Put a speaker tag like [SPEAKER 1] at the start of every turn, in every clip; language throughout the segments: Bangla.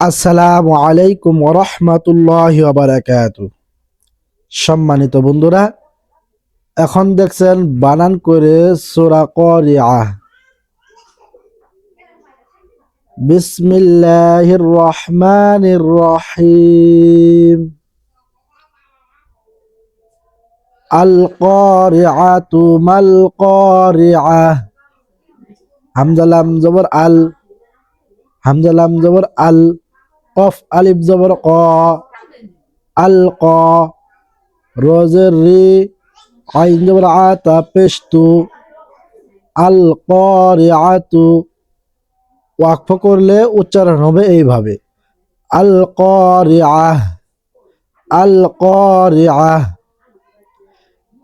[SPEAKER 1] আসসালামু আলাইকুম ওরহমতুল্লাহ সম্মানিত বন্ধুরা, এখন দেখছেন বানান করে সোরা করিয়া। বিসমিল্লাহির রহমানির রহিম। আল করিআতু মাল করিআ হামজা লাম জবর আল। হামজা লাম জবর আল। কফ, আলিফ জবর ক, আল ক, রোজের রি, আইন জবর আতা পেস্তু আল করিআতু। ওয়াকফ করলে উচ্চারণ হবে এইভাবে। আল করিআহ আল করিআহ।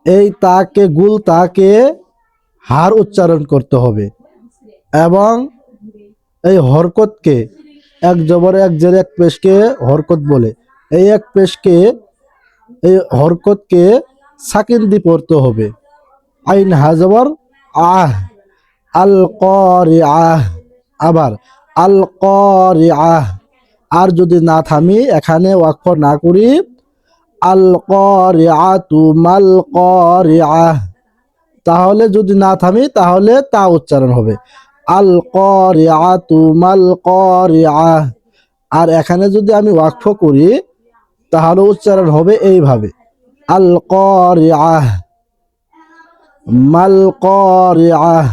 [SPEAKER 1] এই তাকে, গুল তাকে হার উচ্চারণ করতে হবে। এবং এই হরকতকে এক জবর এক জের এক পেশকে হরকত বলে। এই এক পেশকে, এই হরকতকে সাকিন দি পড়তে হবে। আইন হাজবর, আহ আল করি আহ আবার আল করি আহ আর যদি না থামি, এখানে ওয়াকফ না করি আল করি আতু মাল করি আহ তাহলে যদি না থামি, তাহলে তা উচ্চারণ হবে। আল করিআতু মাল করিআহ আর এখানে যদি আমি ওয়াকফ করি, তাহলে উচ্চারণ হবে এইভাবে। আল করিআহ মাল করিআহ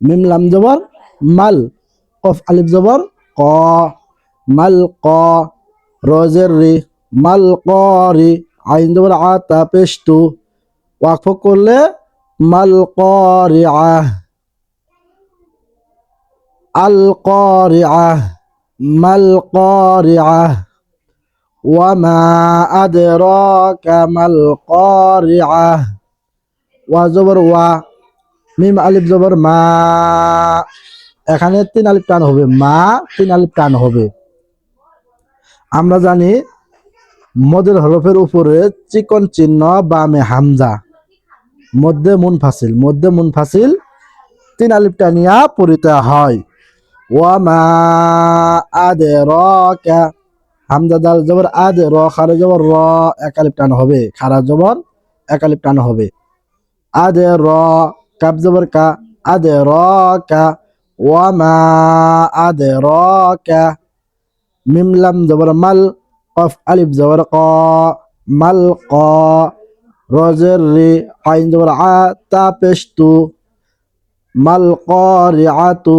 [SPEAKER 1] মিম জবর, মাল। কফ আলিফ জবর, ক। মাল ক রজের রি মাল করি আইন জবর, আতা পেস্তু ওয়াকফ করলে মাল করিআহ القارعة ما القارعة وما أدراك ما القارعة وزبر و মিম আলিফ জবর মা এখানে তিন আলিফ টান হবে মা তিন আলিফ টান হবে আমরা জানি মদের হরফের উপরে চিকন চিহ্ন বামে হামজা মধ্যে মুনফাসিল মধ্যে মুনফাসিল তিন আলিফ টানিয়া পড়িতে হয় ওয়ামা আদে রকা হামজা দাল জবর আদে র খারে জবর র একালিপ টান হবে খারা জবর একালিপ টান হবে আদে র কাপ জবর কা আদে রকা ওয়ামা আদে রকা মিমলাম জবর মাল কফ আলিফ জবর ক মাল ক রজের রি আইন জবর আ তা পেস্তু মাল করিআতু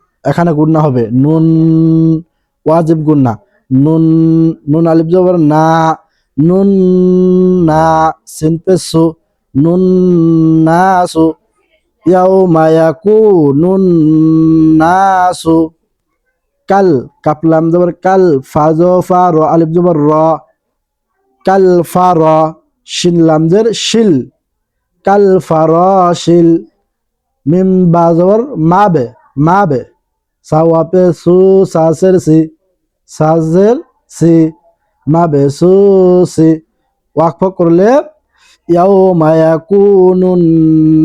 [SPEAKER 1] এখানে গুন্না হবে। নুন ওয়াজিব গুন্না নুন নুন আলিফ জবর না। নুন না সিন পেসু নুন নাসু। ইয়াউমা ইয়াকুনুন নাসু। কাল, কাপলাম জবর কাল। ফাজো ফা, র, আলিফ জবর র। কাল, ফা, র শিন শিল। কাল, ফা, র, শিল। মিম, বা জবর মাবে মাবে। সাওয়াপে সু সাসের সি, সাজের সি মাবে সু। সি ওয়াকফ করলে, ইয়াউমা ইয়াকুনুন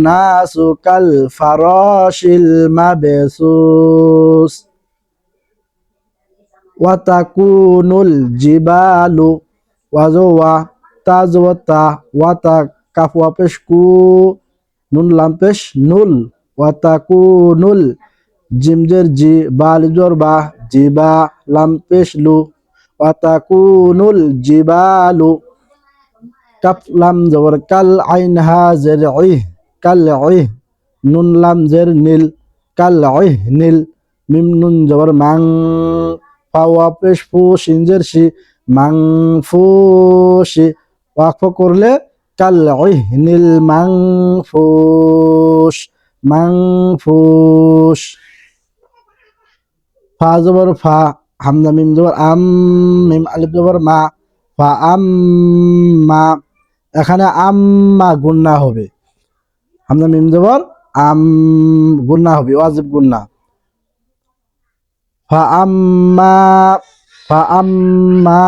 [SPEAKER 1] নাসু কাল ফারাশিল মাবসুস। ওয়া তাকুনুল জিবালু ওয়াজওয়া, তাজওয়াতা ওয়াতা কাফওয়া পেশকু, নুন জিমজের জি বালিজর বা জিবা লাম পেশ লু ওয়া তাকুনুল জিবালু কাফ লাম জবর কাল আইন হা জের ইহ কাল ইহ নুন লাম জের নীল কাল ইহ নীল মিম নুন জবর মাং ফাওয়া পেশ ফু সিনজের শি মাং ফু শি ওয়াকফ করলে কাল ইহ নীল মাং ফুস মাং ফুস ফা জবর ফা, হামজা মিম জবর আম, মিম আলিফ জবর মা, ফা আম, মা। এখানে আম্মা গুন্না হবে। হামজা মিম জবর আম গুন্না হবে, ওয়াজিব গুন্না ফা আম্মা ফা আম্মা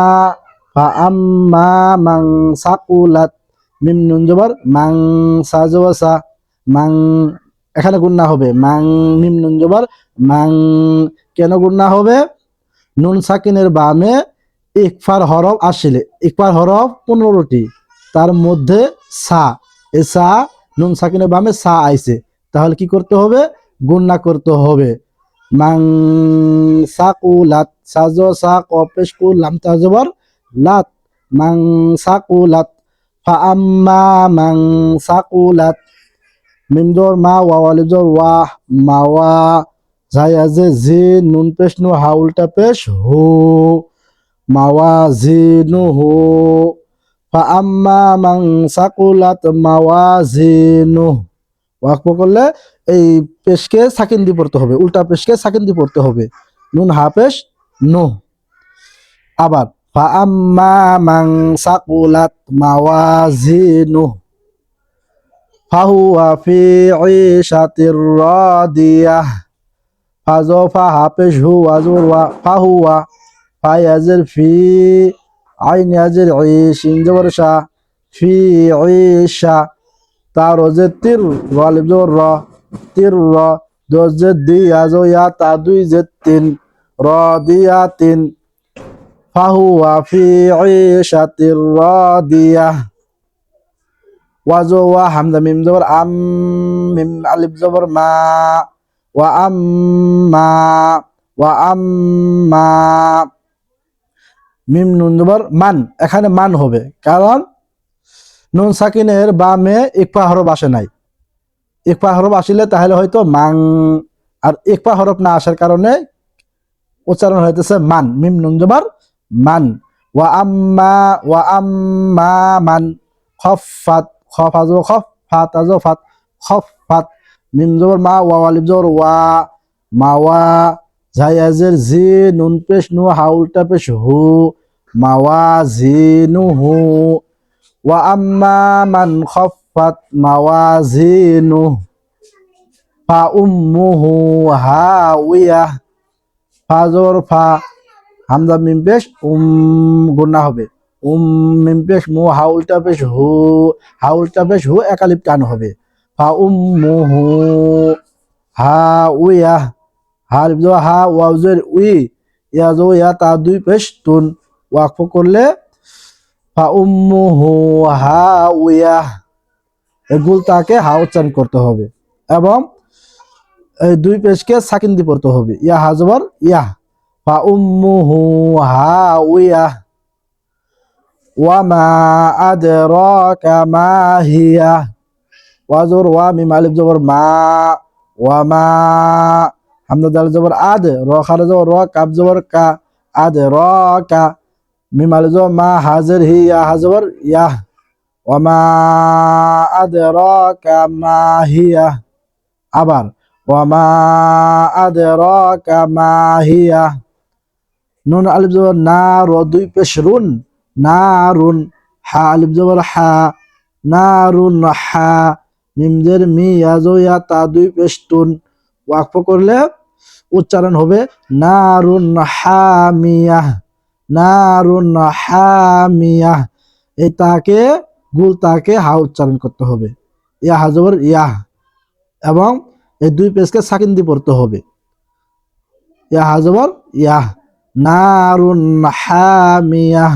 [SPEAKER 1] ফা আম্মা মাং সাকুলাত মিম নুন জবর মাং সা জবর সা, মাং, এখানে গুন্না হবে। মাং, মিম নুন জবর মাং কেন গুন্না হবে? নুন সাকিনের বামে ইকফার হরফ আসলে, ইকফার হরফ পনেরোটি, তার মধ্যে সা, এ সা, নুন সাকিনের বামে সা আইছে। তাহলে কি করতে হবে? গুন্না করতে হবে। মাং সাকুলাত সাজো সা কপেশ কু লাম তাজবর লাত। মাং সাকুলাত ফা আম্মা মাং সাকুলাত মিমদর মা ওয়ালিজর ওয়া মাওয়া জায়াজে জি নুন পেশ নু হা উল্টা পেশ হু। মাওয়া জি নু, হু। আম্মা মাং সাকুলাত মাওয়া জি নু। ওয়াকফ করলে এই পেশকে সাকিন দিয়ে পড়তে হবে, উল্টা পেশকে সাকিন দিয়ে পড়তে হবে। নুন, হা পেশ নু। আবার আম্মা মাং সাকুলাত মাওয়া জি নু। ফাহুয়া ফি ঈশাতির রাদিয়াহ ফাজো ফা হাফেজ হু ওয়াজুর ওয়া ফাহুয়া ফায়াজির ফি আইন ইয়াজির ঈশিন জবর শা ফি ঈশা তার রোজে তির গালিব জবর র তির র দোজ যে দি আজো ইয়া তা দুই যে তিন র দিয়া তিন ফাহুয়া ফি ঈশাতির রাদিয়াহ ওয়া হামজা মিম নুন মান, এখানে মান হবে, কারণ নুন সাকিনের বামে ইকফা হরফ আসে নাই। ইকফা হরফ আসিলে তাহলে হয়তো মাং, আর ইকফা হরফ না আসার কারণে উচ্চারণ হইতেছে মান, মিম নুন মান। ওয়া আম্মা ওয়া আম্মা মান খফাত খফ আজো খফ ফাত আজো ফাত খফাত মিম জবর মা, ওয়া আলিফ জবর ওয়া মাওয়া জায়াজের জি নুন পেশ নু হা উল্টা পেশ হু মাওয়া জি নু হু, ওয়া আম্মা মান খফাত মাওয়া জি নু, ফা উম্মুহু হাউয়া ফা জবর, ফা, হামজা মিম পেশ, উম গুন্না হবে, উম, মিম পেশ মু হা উল্টা পেশ হু হা উল্টা পেশ হু, একালিপ টান হবে। ফা উম্মুহু হা উয়া হা জবর হা ওয়াউজের উই ইয়া জো ইয়া তা দুই পেশ তুন ওয়াকফ করলে ফা উম্মুহু হা উয়া এগুল তাকে হা উচ্চারণ করতে হবে এবং এই দুই পেশকে সাকিন দিয়ে পড়তে হবে ইয়া হাজবর ইয়া ফা উম্মুহু হাউয়া ওয়া মা আদরাকা মা হিয়া ওয়াজর ওয়া মিম আলিফ জবর মা ওয়া মা হামজা দাল জবর আদ র খার জবর র কাব জবর কা আদ র কা মিম আলিফ জবর মা হাজির হিয়া হাজবর ইয়া ওয়া মা আদরাকা মা হিয়া আবার ওয়ামা আদরাকা মা হিয়া নুন আলিফ জবর নার ও দুই পেশ রুন নারুন হা আলিফ জবর হা নারুন হা মিমজের মি ইয়াজো ইয়া তা দুই পেশ তুন ওয়াকফ করলে উচ্চারণ হবে, নারুন হামিয়া নারুন হামিয়া এই তাকে, গুল তাকে হা উচ্চারণ করতে হবে। ইয়া হাজবর ইয়াহ এবং এই দুই পেজকে সাকিন পড়তে হবে। ইয়া হাজবর ইয়া। নারুন হামিয়া